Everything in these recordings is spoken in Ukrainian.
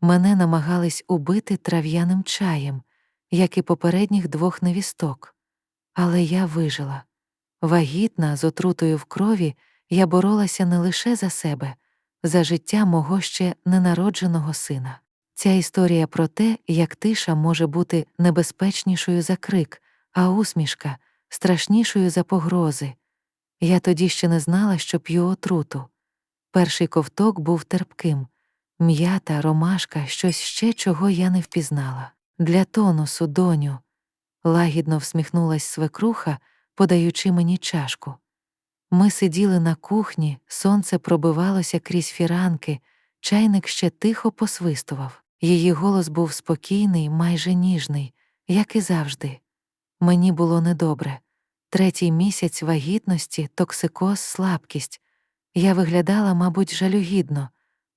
Мене намагались убити трав'яним чаєм, як і попередніх двох невісток. Але я вижила. Вагітна, з отрутою в крові, я боролася не лише за себе, за життя мого ще ненародженого сина. Ця історія про те, як тиша може бути небезпечнішою за крик, а усмішка страшнішою за погрози. Я тоді ще не знала, що п'ю отруту. Перший ковток був терпким, м'ята, ромашка, щось ще, чого я не впізнала. Для тонусу, доню. Лагідно всміхнулась свекруха, подаючи мені чашку. Ми сиділи на кухні, сонце пробивалося крізь фіранки, чайник ще тихо посвистував. Її голос був спокійний, майже ніжний, як і завжди. Мені було недобре. Третій місяць вагітності, токсикоз, слабкість. Я виглядала, мабуть, жалюгідно,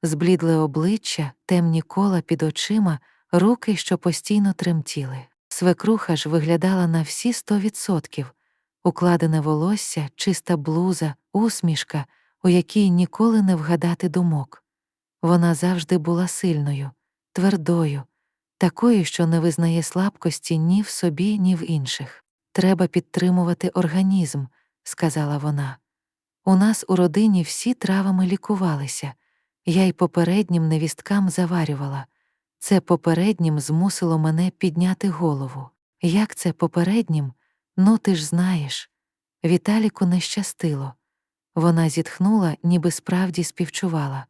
зблідле обличчя, темні кола під очима, руки, що постійно тремтіли. Свекруха ж виглядала на всі сто відсотків укладене волосся, чиста блуза, усмішка, у якій ніколи не вгадати думок. Вона завжди була сильною, твердою, такою, що не визнає слабкості ні в собі, ні в інших. Треба підтримувати організм, сказала вона. У нас у родині всі травами лікувалися, я й попереднім невісткам заварювала. Це попереднім змусило мене підняти голову. Як це попереднім? Ну, ти ж знаєш. Віталіку не щастило. Вона зітхнула, ніби справді співчувала.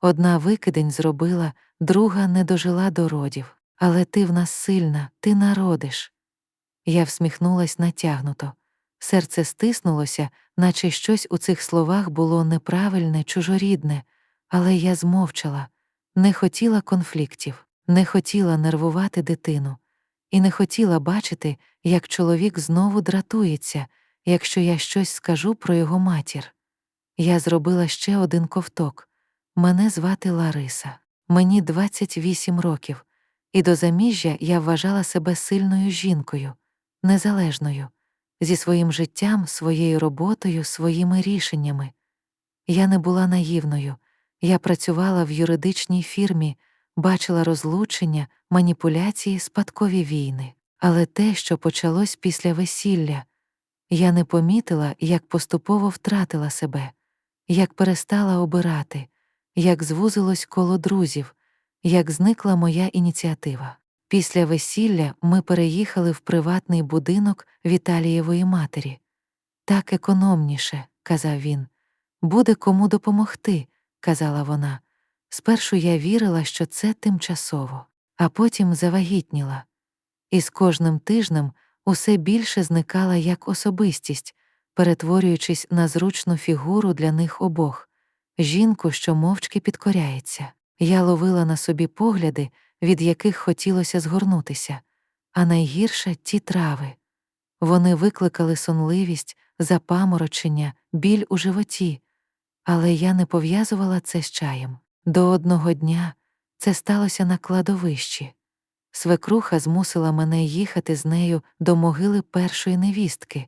Одна викидень зробила, друга не дожила до родів. Але ти в нас сильна, ти народиш. Я всміхнулась натягнуто. Серце стиснулося, наче щось у цих словах було неправильне, чужорідне, але я змовчала, не хотіла конфліктів, не хотіла нервувати дитину, і не хотіла бачити, як чоловік знову дратується, якщо я щось скажу про його матір. Я зробила ще один ковток. Мене звати Лариса, мені 28 років, і до заміжжя я вважала себе сильною жінкою, незалежною, зі своїм життям, своєю роботою, своїми рішеннями. Я не була наївною, я працювала в юридичній фірмі, бачила розлучення, маніпуляції, спадкові війни. Але те, що почалось після весілля, я не помітила, як поступово втратила себе, як перестала обирати, як звузилось коло друзів, як зникла моя ініціатива. Після весілля ми переїхали в приватний будинок Віталієвої матері. Так економніше, казав він. Буде кому допомогти, казала вона. Спершу я вірила, що це тимчасово, а потім завагітніла. І з кожним тижнем усе більше зникала як особистість, перетворюючись на зручну фігуру для них обох, жінку, що мовчки підкоряється. Я ловила на собі погляди, від яких хотілося згорнутися, а найгірше ті трави. Вони викликали сонливість, запаморочення, біль у животі, але я не пов'язувала це з чаєм. До одного дня це сталося на кладовищі. Свекруха змусила мене їхати з нею до могили першої невістки,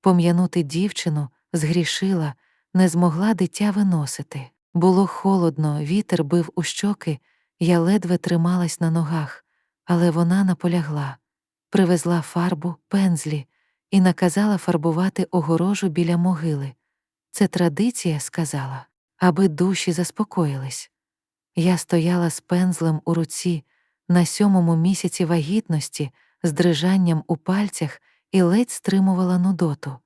пом'янути дівчину, згрішила, не змогла дитя виносити. Було холодно, вітер бив у щоки, я ледве трималась на ногах, але вона наполягла, привезла фарбу, пензлі і наказала фарбувати огорожу біля могили. Це традиція, сказала, аби душі заспокоїлись. Я стояла з пензлем у руці на сьомому місяці вагітності, з дрижанням у пальцях і ледь стримувала нудоту.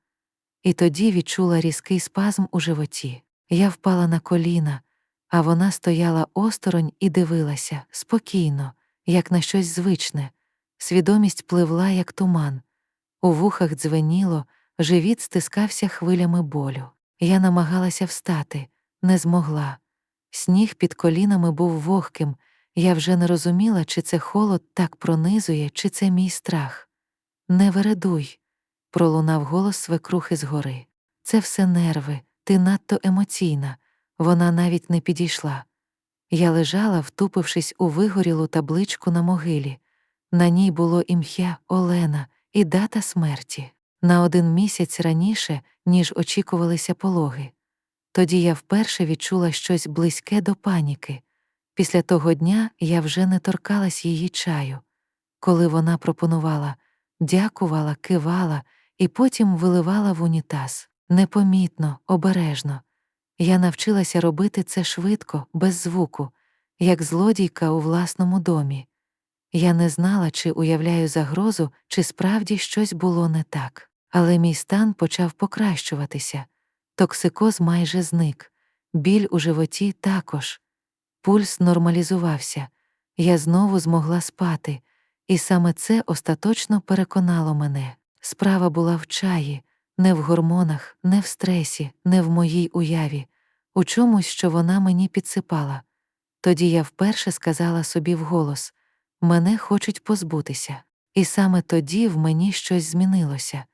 І тоді відчула різкий спазм у животі. Я впала на коліна, а вона стояла осторонь і дивилася спокійно, як на щось звичне. Свідомість пливла, як туман. У вухах дзвеніло, живіт стискався хвилями болю. Я намагалася встати, не змогла. Сніг під колінами був вогким, я вже не розуміла, чи це холод так пронизує, чи це мій страх. Не вередуй, пролунав голос свекрухи згори. Це все нерви, ти надто емоційна, вона навіть не підійшла. Я лежала, втупившись у вигорілу табличку на могилі. На ній було ім'я Олена і дата смерті на один місяць раніше, ніж очікувалися пологи. Тоді я вперше відчула щось близьке до паніки. Після того дня я вже не торкалась її чаю. Коли вона пропонувала, дякувала, кивала і потім виливала в унітаз. Непомітно, обережно. Я навчилася робити це швидко, без звуку, як злодійка у власному домі. Я не знала, чи уявляю загрозу, чи справді щось було не так. Але мій стан почав покращуватися. Токсикоз майже зник, біль у животі також. Пульс нормалізувався, я знову змогла спати, і саме це остаточно переконало мене. Справа була в чаї, не в гормонах, не в стресі, не в моїй уяві, у чомусь, що вона мені підсипала. Тоді я вперше сказала собі вголос мене хочуть позбутися. І саме тоді в мені щось змінилося.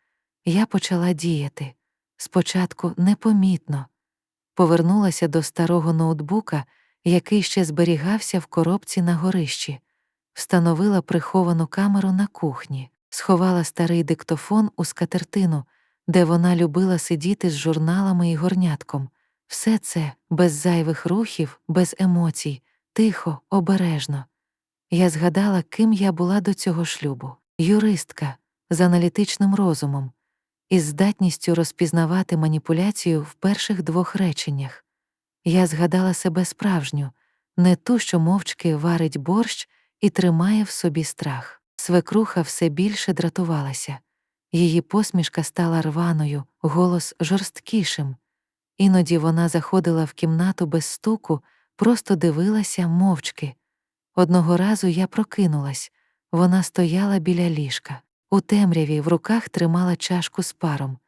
Я почала діяти. Спочатку непомітно. Повернулася до старого ноутбука, який ще зберігався в коробці на горищі, встановила приховану камеру на кухні, сховала старий диктофон у скатертину, де вона любила сидіти з журналами і горнятком. Все це без зайвих рухів, без емоцій, тихо, обережно. Я згадала, ким я була до цього шлюбу юристка з аналітичним розумом, із здатністю розпізнавати маніпуляцію в перших двох реченнях. Я згадала себе справжню, не ту, що мовчки варить борщ і тримає в собі страх. Свекруха все більше дратувалася. Її посмішка стала рваною, голос жорсткішим. Іноді вона заходила в кімнату без стуку, просто дивилася мовчки. Одного разу я прокинулась, вона стояла біля ліжка. У темряві в руках тримала чашку з паром.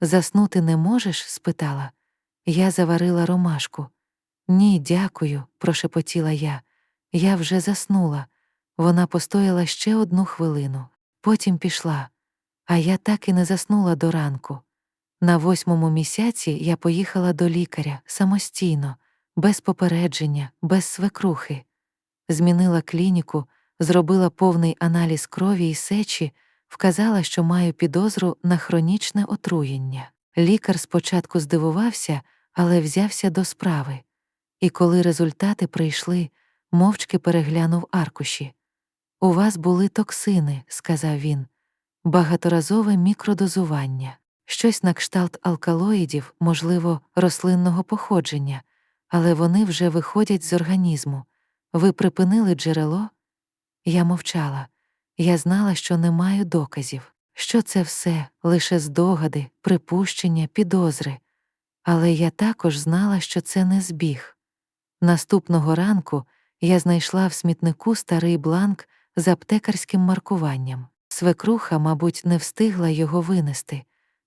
Заснути не можеш? спитала. Я заварила ромашку. Ні, дякую, прошепотіла я. Я вже заснула. Вона постояла ще одну хвилину, потім пішла. А я так і не заснула до ранку. На восьмому місяці я поїхала до лікаря самостійно, без попередження, без свекрухи. Змінила клініку, зробила повний аналіз крові і сечі, вказала, що маю підозру на хронічне отруєння. Лікар спочатку здивувався, але взявся до справи. І коли результати прийшли, мовчки переглянув аркуші. У вас були токсини, сказав він, багаторазове мікродозування, щось на кшталт алкалоїдів, можливо, рослинного походження, але вони вже виходять з організму. Ви припинили джерело? Я мовчала. Я знала, що не маю доказів, що це все лише здогади, припущення, підозри. Але я також знала, що це не збіг. Наступного ранку я знайшла в смітнику старий бланк з аптекарським маркуванням. Свекруха, мабуть, не встигла його винести.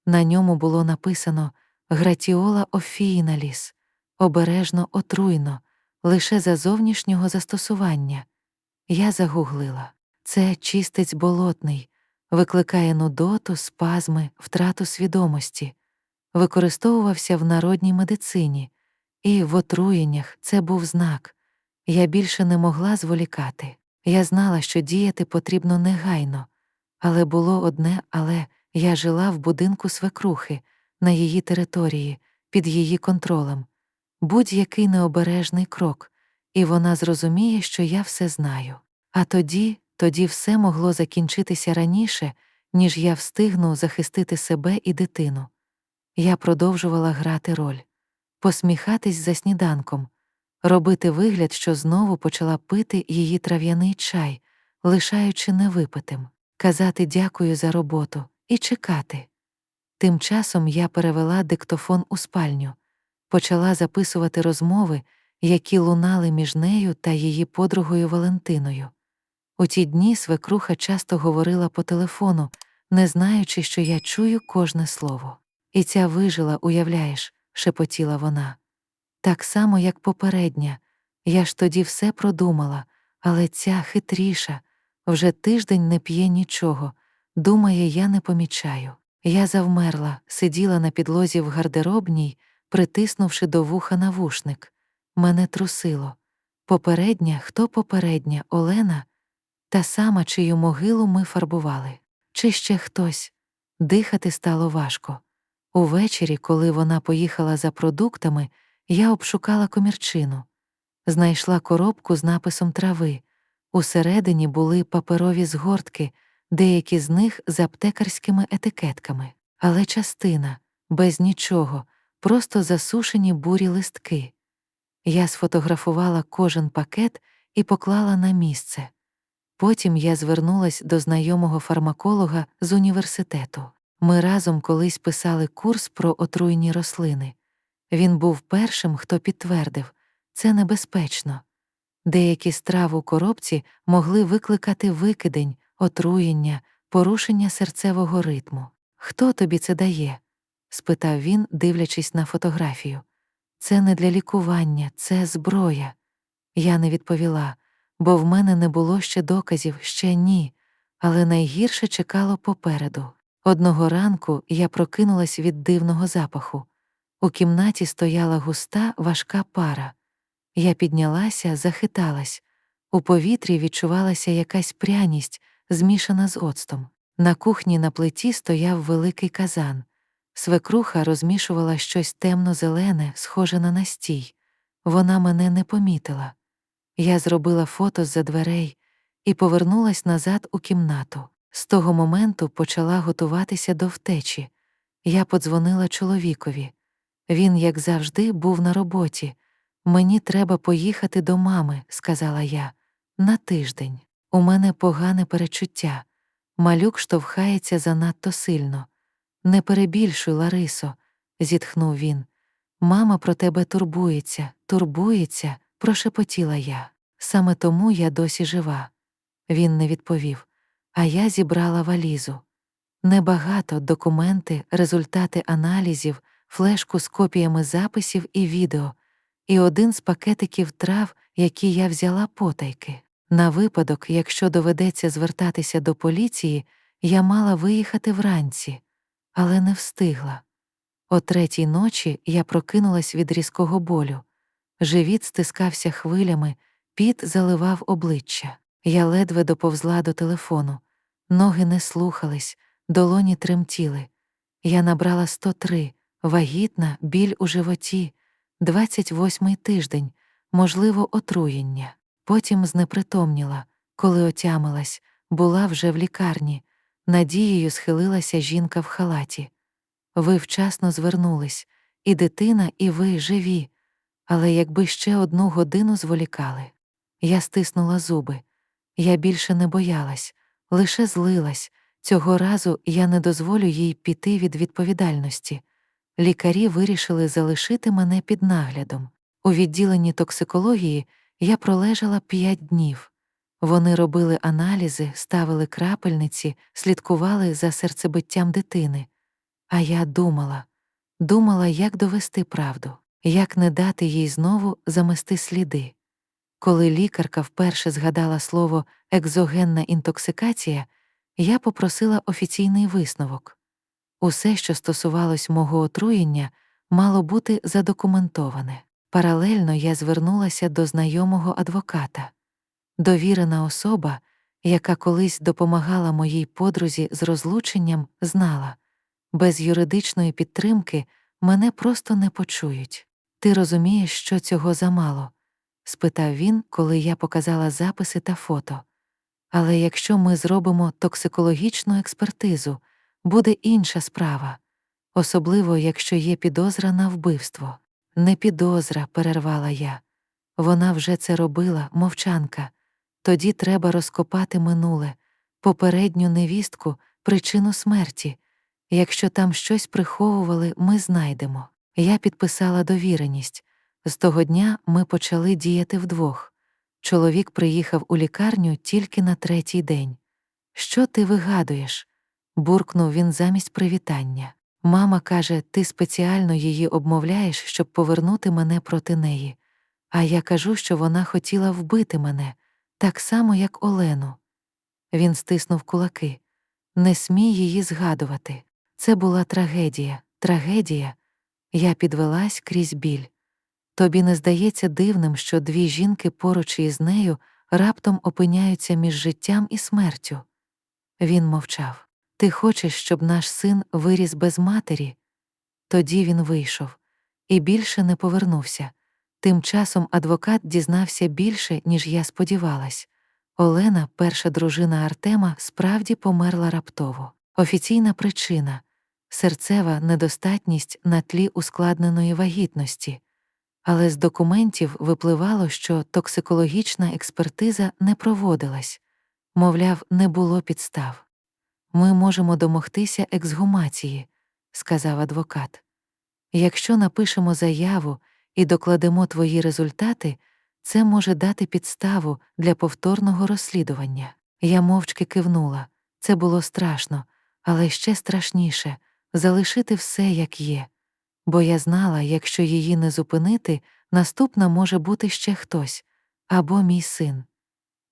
На ньому було написано Гратіола офіїналіс, обережно отруйно, лише за зовнішнього застосування. Я загуглила це чистець болотний, викликає нудоту, спазми, втрату свідомості, використовувався в народній медицині, і в отруєннях це був знак. Я більше не могла зволікати. Я знала, що діяти потрібно негайно, але було одне, але я жила в будинку свекрухи, на її території, під її контролем, будь-який необережний крок, і вона зрозуміє, що я все знаю. А тоді, тоді все могло закінчитися раніше, ніж я встигну захистити себе і дитину. Я продовжувала грати роль, посміхатись за сніданком, робити вигляд, що знову почала пити її трав'яний чай, лишаючи невипитим, казати дякую за роботу і чекати. Тим часом я перевела диктофон у спальню, почала записувати розмови, які лунали між нею та її подругою Валентиною. У ті дні свекруха часто говорила по телефону, не знаючи, що я чую кожне слово. І ця вижила, уявляєш, шепотіла вона. Так само, як попередня. Я ж тоді все продумала, але ця хитріша вже тиждень не п'є нічого. Думає, я не помічаю. Я завмерла, сиділа на підлозі в гардеробній, притиснувши до вуха навушник. Мене трусило. Попередня, хто попередня, Олена, та сама, чию могилу ми фарбували, чи ще хтось. Дихати стало важко. Увечері, коли вона поїхала за продуктами, я обшукала комірчину. Знайшла коробку з написом трави. Усередині були паперові згортки, деякі з них з аптекарськими етикетками, але частина без нічого, просто засушені бурі листки. Я сфотографувала кожен пакет і поклала на місце. Потім я звернулась до знайомого фармаколога з університету. Ми разом колись писали курс про отруйні рослини. Він був першим, хто підтвердив це небезпечно. Деякі страв у коробці могли викликати викидень, отруєння, порушення серцевого ритму. Хто тобі це дає? спитав він, дивлячись на фотографію. Це не для лікування, це зброя. Я не відповіла, бо в мене не було ще доказів, ще ні, але найгірше чекало попереду. Одного ранку я прокинулась від дивного запаху. У кімнаті стояла густа, важка пара. Я піднялася, захиталась. У повітрі відчувалася якась пряність, змішана з оцтом. На кухні на плиті стояв великий казан. Свекруха розмішувала щось темно-зелене, схоже на настій. Вона мене не помітила. Я зробила фото з-за дверей і повернулась назад у кімнату. З того моменту почала готуватися до втечі. Я подзвонила чоловікові. Він, як завжди, був на роботі. Мені треба поїхати до мами, сказала я, на тиждень. У мене погане перечуття. Малюк штовхається занадто сильно. Не перебільшуй, Ларисо, зітхнув він. Мама про тебе турбується, турбується, прошепотіла я. Саме тому я досі жива. Він не відповів, а я зібрала валізу. Небагато документи, результати аналізів, флешку з копіями записів і відео, і один з пакетиків трав, які я взяла потайки. На випадок, якщо доведеться звертатися до поліції, я мала виїхати вранці, але не встигла. О третій ночі я прокинулась від різкого болю. Живіт стискався хвилями, піт заливав обличчя. Я ледве доповзла до телефону. Ноги не слухались, долоні тремтіли. Я набрала 103, вагітна, біль у животі, 28-й тиждень, можливо, отруєння. Потім знепритомніла, коли отямилась, була вже в лікарні. Надією схилилася жінка в халаті. Ви вчасно звернулись, і дитина, і ви живі, але якби ще одну годину зволікали. Я стиснула зуби. Я більше не боялась, лише злилась. Цього разу я не дозволю їй піти від відповідальності. Лікарі вирішили залишити мене під наглядом. У відділенні токсикології я пролежала п'ять днів. Вони робили аналізи, ставили крапельниці, слідкували за серцебиттям дитини. А я думала, думала, як довести правду, як не дати їй знову замести сліди. Коли лікарка вперше згадала слово екзогенна інтоксикація, я попросила офіційний висновок. Усе, що стосувалось мого отруєння, мало бути задокументоване. Паралельно я звернулася до знайомого адвоката. Довірена особа, яка колись допомагала моїй подрузі з розлученням, знала без юридичної підтримки мене просто не почують. Ти розумієш, що цього замало? спитав він, коли я показала записи та фото. Але якщо ми зробимо токсикологічну експертизу, буде інша справа, особливо якщо є підозра на вбивство. Не підозра, перервала я. Вона вже це робила, мовчанка. Тоді треба розкопати минуле, попередню невістку, причину смерті. Якщо там щось приховували, ми знайдемо. Я підписала довіреність. З того дня ми почали діяти вдвох. Чоловік приїхав у лікарню тільки на третій день. Що ти вигадуєш? буркнув він замість привітання. Мама каже, ти спеціально її обмовляєш, щоб повернути мене проти неї. А я кажу, що вона хотіла вбити мене, так само, як Олену. Він стиснув кулаки. Не смій її згадувати. Це була трагедія, трагедія. Я підвелась крізь біль. Тобі не здається дивним, що дві жінки поруч із нею раптом опиняються між життям і смертю. Він мовчав. Ти хочеш, щоб наш син виріс без матері? Тоді він вийшов і більше не повернувся. Тим часом адвокат дізнався більше, ніж я сподівалась. Олена, перша дружина Артема, справді померла раптово. Офіційна причина серцева недостатність на тлі ускладненої вагітності. Але з документів випливало, що токсикологічна експертиза не проводилась, мовляв, не було підстав. Ми можемо домогтися ексгумації, сказав адвокат. Якщо напишемо заяву і докладемо твої результати, це може дати підставу для повторного розслідування. Я мовчки кивнула. Це було страшно, але ще страшніше залишити все як є. Бо я знала, якщо її не зупинити, наступна може бути ще хтось або мій син.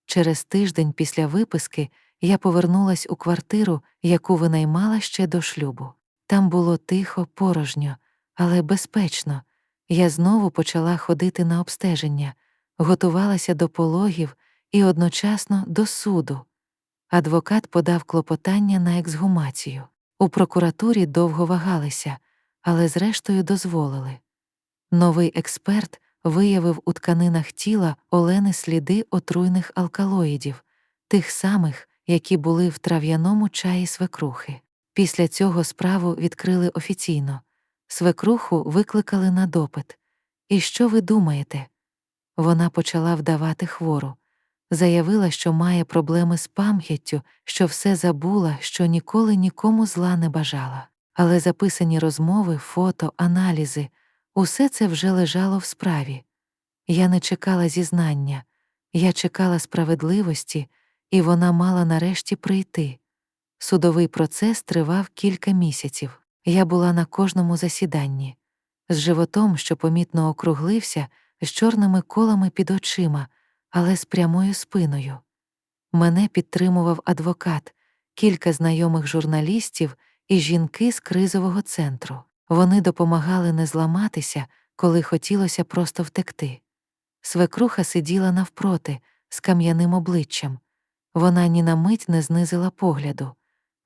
Через тиждень після виписки я повернулась у квартиру, яку винаймала ще до шлюбу. Там було тихо, порожньо, але безпечно. Я знову почала ходити на обстеження, готувалася до пологів і одночасно до суду. Адвокат подав клопотання на ексгумацію. У прокуратурі довго вагалися, але зрештою дозволили. Новий експерт виявив у тканинах тіла Олени сліди отруйних алкалоїдів, тих самих, які були в трав'яному чаї свекрухи. Після цього справу відкрили офіційно. Свекруху викликали на допит. І що ви думаєте? Вона почала вдавати хвору. Заявила, що має проблеми з пам'яттю, що все забула, що ніколи нікому зла не бажала. Але записані розмови, фото, аналізи усе це вже лежало в справі. Я не чекала зізнання, я чекала справедливості, і вона мала нарешті прийти. Судовий процес тривав кілька місяців. Я була на кожному засіданні, з животом, що помітно округлився, з чорними колами під очима, але з прямою спиною. Мене підтримував адвокат, кілька знайомих журналістів і жінки з кризового центру. Вони допомагали не зламатися, коли хотілося просто втекти. Свекруха сиділа навпроти, з кам'яним обличчям. Вона ні на мить не знизила погляду.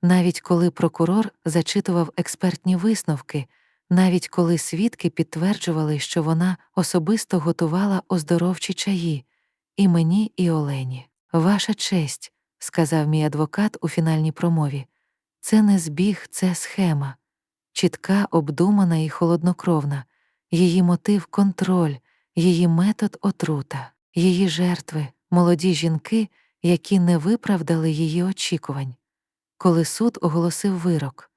Навіть коли прокурор зачитував експертні висновки, навіть коли свідки підтверджували, що вона особисто готувала оздоровчі чаї, і мені, і Олені. Ваша честь, сказав мій адвокат у фінальній промові, це не збіг, це схема. Чітка, обдумана і холоднокровна, її мотив контроль, її метод отрута, її жертви, молоді жінки, які не виправдали її очікувань. Коли суд оголосив вирок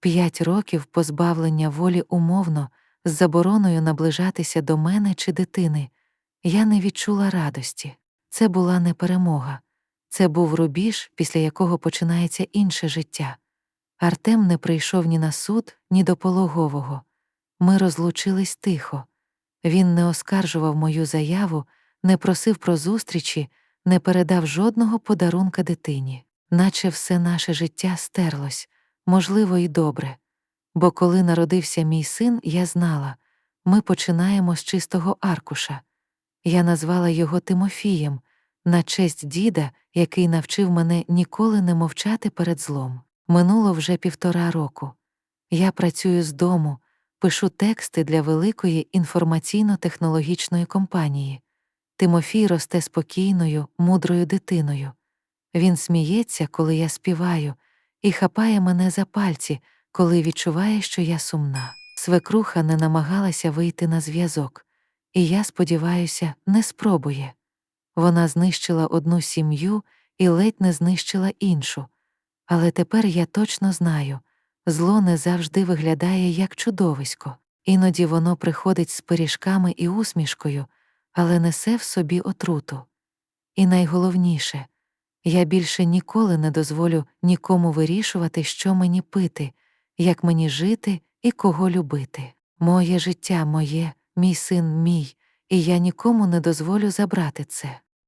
п'ять років позбавлення волі умовно, з забороною наближатися до мене чи дитини, я не відчула радості. Це була не перемога, це був рубіж, після якого починається інше життя. Артем не прийшов ні на суд, ні до пологового. Ми розлучились тихо. Він не оскаржував мою заяву, не просив про зустрічі, не передав жодного подарунка дитині, наче все наше життя стерлось, можливо, і добре. Бо коли народився мій син, я знала ми починаємо з чистого аркуша. Я назвала його Тимофієм, на честь діда, який навчив мене ніколи не мовчати перед злом. Минуло вже півтора року. Я працюю з дому, пишу тексти для великої інформаційно-технологічної компанії. Тимофій росте спокійною, мудрою дитиною. Він сміється, коли я співаю, і хапає мене за пальці, коли відчуває, що я сумна. Свекруха не намагалася вийти на зв'язок, і я, сподіваюся, не спробує. Вона знищила одну сім'ю і ледь не знищила іншу. Але тепер я точно знаю зло не завжди виглядає як чудовисько, іноді воно приходить з пиріжками і усмішкою, але несе в собі отруту. І найголовніше я більше ніколи не дозволю нікому вирішувати, що мені пити, як мені жити і кого любити. Моє життя моє, мій син мій, і я нікому не дозволю забрати це.